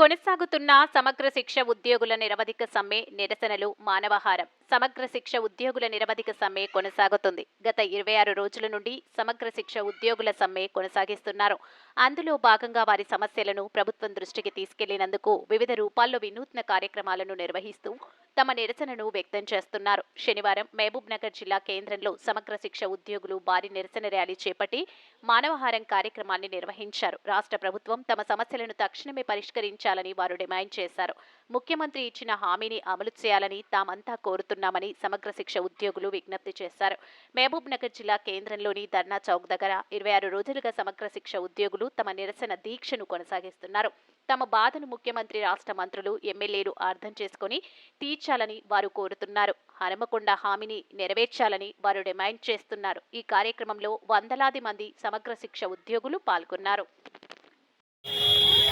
కొనసాగుతున్న సమగ్ర శిక్ష ఉద్యోగుల నిరవధిక సమ్మె నిరసనలు మానవహారం. సమగ్ర శిక్ష ఉద్యోగుల నిరవధిక సమ్మె కొనసాగుతుంది. గత ఇరవై ఆరు రోజుల నుండి సమగ్ర శిక్ష ఉద్యోగుల సమ్మె కొనసాగిస్తున్నారు. అందులో భాగంగా వారి సమస్యలను ప్రభుత్వం దృష్టికి తీసుకెళ్ళినందుకు వివిధ రూపాల్లో వినూత్న కార్యక్రమాలను నిర్వహిస్తూ తమ నిరసనను వ్యక్తం చేస్తున్నారు. శనివారం మహబూబ్ నగర్ జిల్లా కేంద్రంలో సమగ్ర శిక్ష ఉద్యోగులు భారీ నిరసన ర్యాలీ చేపట్టి మానవహారం కార్యక్రమాన్ని నిర్వహించారు. రాష్ట్ర ప్రభుత్వం తమ సమస్యలను తక్షణమే పరిష్కరించాలని వారు డిమాండ్ చేశారు. ముఖ్యమంత్రి ఇచ్చిన హామీని అమలు చేయాలని తామంతా కోరుతున్నామని సమగ్ర శిక్ష ఉద్యోగులు విజ్ఞప్తి చేశారు. మహబూబ్ నగర్ జిల్లా కేంద్రంలోని ధర్నా చౌక్ దగ్గర ఇరవై ఆరు రోజులుగా సమగ్ర శిక్ష ఉద్యోగులు తమ నిరసన దీక్షను కొనసాగిస్తున్నారు. తమ బాధను ముఖ్యమంత్రి రాష్ట్ర మంత్రులు ఎమ్మెల్యేలు అర్థం చేసుకుని తీర్చాలని వారు కోరుతున్నారు. హనుమకొండ హామీని నెరవేర్చాలని వారు డిమాండ్ చేస్తున్నారు. ఈ కార్యక్రమంలో వందలాది మంది సమగ్ర శిక్ష ఉద్యోగులు పాల్గొన్నారు.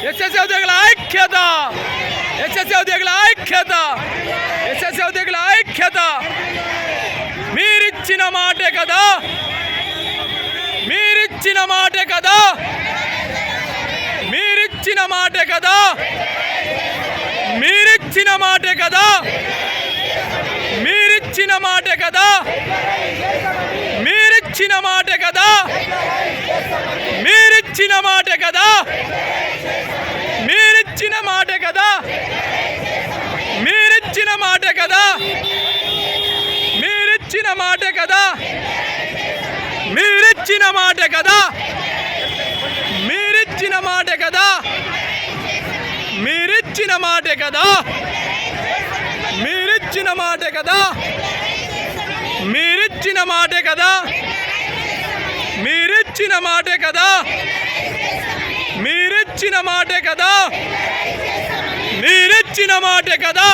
ఎస్ఎస్సీ ఉద్యోగుల ఐక్యత! ఎస్ఎస్సీ ఉద్యోగుల ఐక్యత! ఎస్ఎస్సీ ఉద్యోగుల ఐక్యత! మీరిచ్చిన మాటే కదా! మీరిచ్చిన మాటే కదా! మీరిచ్చిన మాటే కదా! మీరిచ్చిన మాటే కదా! మీరిచ్చిన మాటే కదా! మీరిచ్చిన మాటే కదా! మీరిచ్చిన మాటే కదా మీరిచ్చిన మాట కదా మీరిచ్చిన మాట కదా మీరిచ్చిన మాట కదా మీరిచ్చిన మాట కదా మీరిచ్చిన మాట కదా మీరిచ్చిన మాట కదా మీరిచ్చిన మాట కదా మీరిచ్చిన మాట కదా మీరిచ్చిన మాట కదా మీరిచ్చిన మాటే కదా మీరిచ్చిన మాటే కదా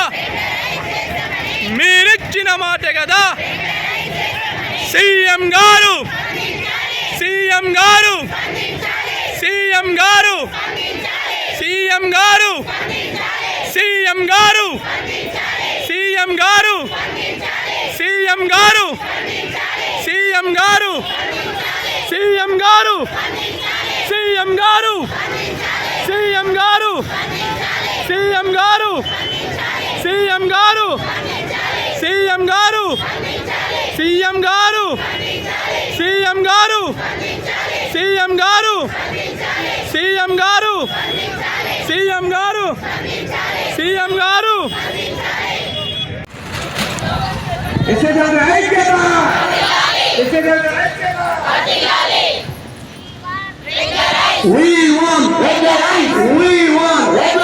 మీరిచ్చిన మాటే కదా సీఎం గారు సీఎం గారు సీఎం గారు సీఎం గారు సీఎం గారు సీఎం గారు సీఎం గారు సీఎం గారు సీఎం గారు సీఎం గారు సీఎం గారు సీఎం గారు! సీఎం గారు! సీఎం గారు! సీఎం గారు! సీఎం గారు! సీఎం గారు! సీఎం గారు! సీఎం గారు! సీఎం గారు! We want regular rights. We want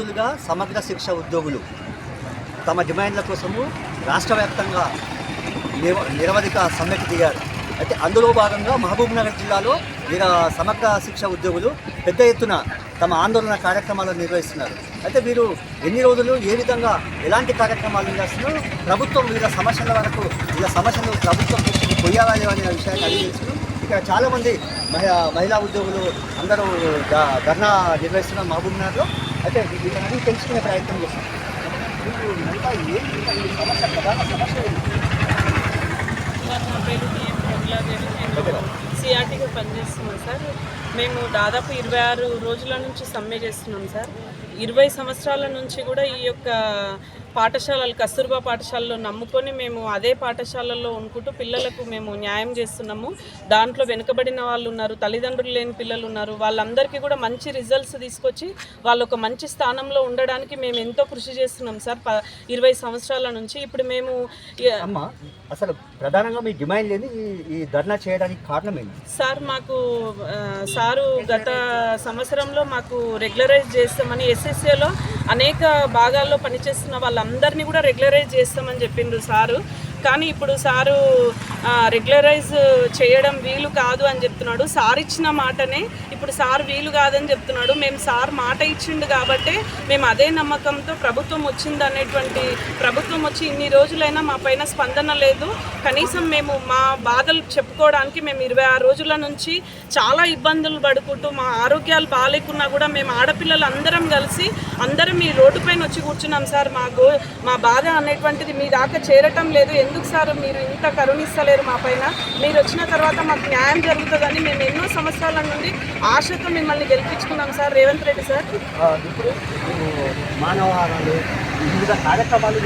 రోజులుగా సమగ్ర శిక్ష ఉద్యోగులు తమ డిమాండ్ల కోసము రాష్ట్ర వ్యాప్తంగా నిరవధిక సమ్మెకు దిగారు. అయితే అందులో భాగంగా మహబూబ్నగర్ జిల్లాలో వీర సమగ్ర శిక్ష ఉద్యోగులు పెద్ద ఎత్తున తమ ఆందోళన కార్యక్రమాలు నిర్వహిస్తున్నారు. అయితే వీరు ఎన్ని రోజులు ఏ విధంగా ఎలాంటి కార్యక్రమాలు చేస్తున్నారు ప్రభుత్వం వీళ్ళ సమస్యల వరకు వీళ్ళ సమస్యలు ప్రభుత్వం దృష్టికి అనే విషయాన్ని అడిగి ఇక్కడ చాలామంది మహిళా మహిళా ఉద్యోగులు అందరూ ధర్నా నిర్వహిస్తున్నారు మహబూబ్నగర్లో అయితే వీళ్ళని అడిగి తెలుసుకునే ప్రయత్నం చేస్తాం. మీకు ఏంటి సమస్య ప్రధాన సమస్య నా పేరు నేను సిఆర్టీగా పనిచేస్తున్నాం సార్. మేము దాదాపు ఇరవై ఆరు రోజుల నుంచి సమ్మె చేస్తున్నాం సార్. ఇరవై సంవత్సరాల నుంచి కూడా ఈ యొక్క పాఠశాలలు కస్తూర్బా పాఠశాలలో నమ్ముకొని మేము అదే పాఠశాలల్లో ఉండుకుంటూ పిల్లలకు మేము న్యాయం చేస్తున్నాము. దాంట్లో వెనుకబడిన వాళ్ళు ఉన్నారు తల్లిదండ్రులు లేని పిల్లలు ఉన్నారు. వాళ్ళందరికీ కూడా మంచి రిజల్ట్స్ తీసుకొచ్చి వాళ్ళు ఒక మంచి స్థానంలో ఉండడానికి మేము ఎంతో కృషి చేస్తున్నాం సార్. ప ఇరవై సంవత్సరాల నుంచి ఇప్పుడు మేము అసలు ప్రధానంగా మీ డిమాండ్ లేని ఈ ధర్నా చేయడానికి కారణం ఏంటి? సార్ మాకు సారు గత సంవత్సరంలో మాకు రెగ్యులరైజ్ చేస్తామని ఎస్ఎస్ఏలో అనేక భాగాల్లో పనిచేస్తున్న వాళ్ళందరినీ కూడా రెగ్యులరైజ్ చేస్తామని చెప్పిండ్రు సారు. కానీ ఇప్పుడు సారు రెగ్యులరైజ్ చేయడం వీలు కాదు అని చెప్తున్నాడు. సార్ ఇచ్చిన మాటనే ఇప్పుడు సార్ వీలు కాదని చెప్తున్నాడు. మేము సార్ మాట ఇచ్చిండు కాబట్టి మేము అదే నమ్మకంతో ప్రభుత్వం వచ్చింది అనేటువంటి ప్రభుత్వం వచ్చి ఇన్ని రోజులైనా మా పైన స్పందన లేదు. కనీసం మేము మా బాధలు చెప్పుకోవడానికి మేము ఇరవై ఆరు రోజుల నుంచి చాలా ఇబ్బందులు పడుకుంటూ మా ఆరోగ్యాలు బాగాలేకున్నా కూడా మేము ఆడపిల్లలు అందరం కలిసి అందరం ఈ రోడ్డు పైన వచ్చి కూర్చున్నాం సార్. మా గో మా బాధ అనేటువంటిది మీ దాకా చేరటం లేదు. ఎందుకు సార్ మీరు ఇంత కరుణిస్తలేరు మా పైన? మీరు వచ్చిన తర్వాత మాకు న్యాయం జరుగుతుందని మేము ఎన్నో సంవత్సరాల నుండి ఆశతో మిమ్మల్ని గెలిపించుకున్నాం సార్ రేవంత్ రెడ్డి సార్. ఇప్పుడు మానవహారాలు వివిధ కార్యక్రమాలు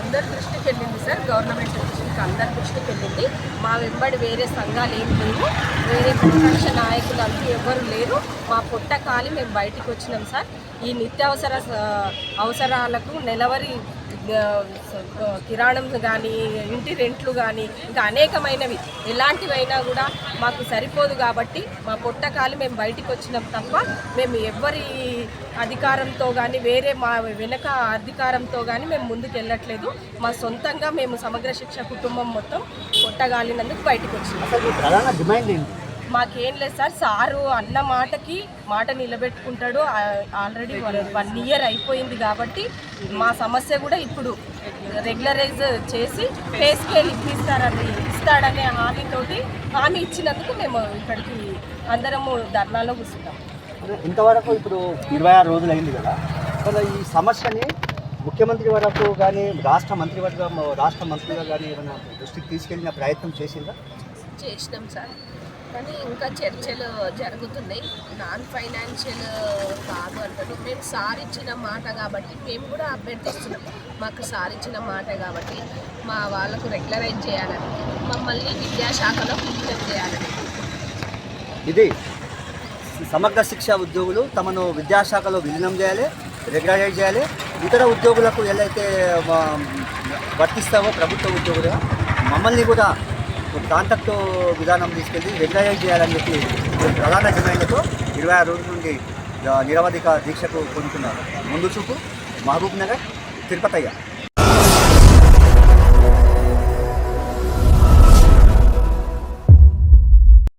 అందరి దృష్టికి వెళ్ళింది సార్ గవర్నమెంట్ దృష్టికి అందరి దృష్టికి వెళ్ళింది. మా వెంబడి వేరే సంఘాలు ఏం లేవు వేరే ప్రతిపక్ష నాయకులు అంటూ ఎవరు లేరు. మా పొట్ట కాలి మేము బయటికి వచ్చినాం సార్. ఈ నిత్యావసర అవసరాలకు నెలవరి కిరాణం కానీ ఇంటి రెంట్లు కానీ ఇంకా అనేకమైనవి. ఎలాంటివైనా కూడా మాకు సరిపోదు కాబట్టి మా పొట్టకాలు మేము బయటికి వచ్చినాం తప్ప మేము ఎవ్వరి అధికారంతో కానీ వేరే మా వెనక అధికారంతో కానీ మేము ముందుకు వెళ్ళట్లేదు మా సొంతంగా మేము సమగ్ర శిక్ష కుటుంబం మొత్తం పొట్టగాలినందుకు బయటకు వచ్చినాం ప్రధాన డిమాండ్ ఏంటి? మాకేం లేదు సార్. సారు అన్న మాటకి మాట నిలబెట్టుకుంటాడు. ఆ- ఆల్రెడీ వన్ వన్ ఇయర్ అయిపోయింది కాబట్టి మా సమస్య కూడా ఇప్పుడు రెగ్యులరైజ్ చేసి పే స్కేల్ ఇప్పిస్తారని ఇస్తాడనే హామీతోటి హామీ ఇచ్చినందుకు మేము ఇక్కడికి అందరము ధర్నాలో కూర్చుంటాం ఇంతవరకు ఇప్పుడు ఇరవై ఆరు రోజులు అయింది కదా. అసలు ఈ సమస్యని ముఖ్యమంత్రి వరకు కానీ రాష్ట్ర మంత్రివర్గం రాష్ట్ర మంత్రిగా కానీ ఏమైనా దృష్టికి తీసుకెళ్ళిన ప్రయత్నం చేసిందా? చేసినాం సార్. కానీ ఇంకా చర్చలు జరుగుతున్నాయి. నాన్ ఫైనాన్షియల్ కాదు అంటారు. మేము సార్ ఇచ్చిన మాట కాబట్టి మేము కూడా అభ్యర్థిస్తున్నాం. మాకు సార్ ఇచ్చిన మాట కాబట్టి మా వాళ్ళకు రెగ్యులరైజ్ చేయాలని మమ్మల్ని విద్యాశాఖలో ఫిల్టర్ చేయాలని. ఇది సమగ్ర శిక్ష ఉద్యోగులు తమను విద్యాశాఖలో విలీనం చేయాలి రెగ్యులరైజ్ చేయాలి. ఇతర ఉద్యోగులకు ఎలా అయితే వర్తిస్తావో ప్రభుత్వ ఉద్యోగులుగా మమ్మల్ని కూడా కాంటాక్ట్ విధానం తీసుకెళ్ళి రెగ్యులరైజ్ చేయాలని చెప్పి ప్రధాన డిమాండ్లతో ఇరవై ఆరు రోజుల నుండి నిరవధిక దీక్షకు పొందుతున్నారు. ముందు చూపు మహబూబ్ నగర్ తిరుపతయ్య.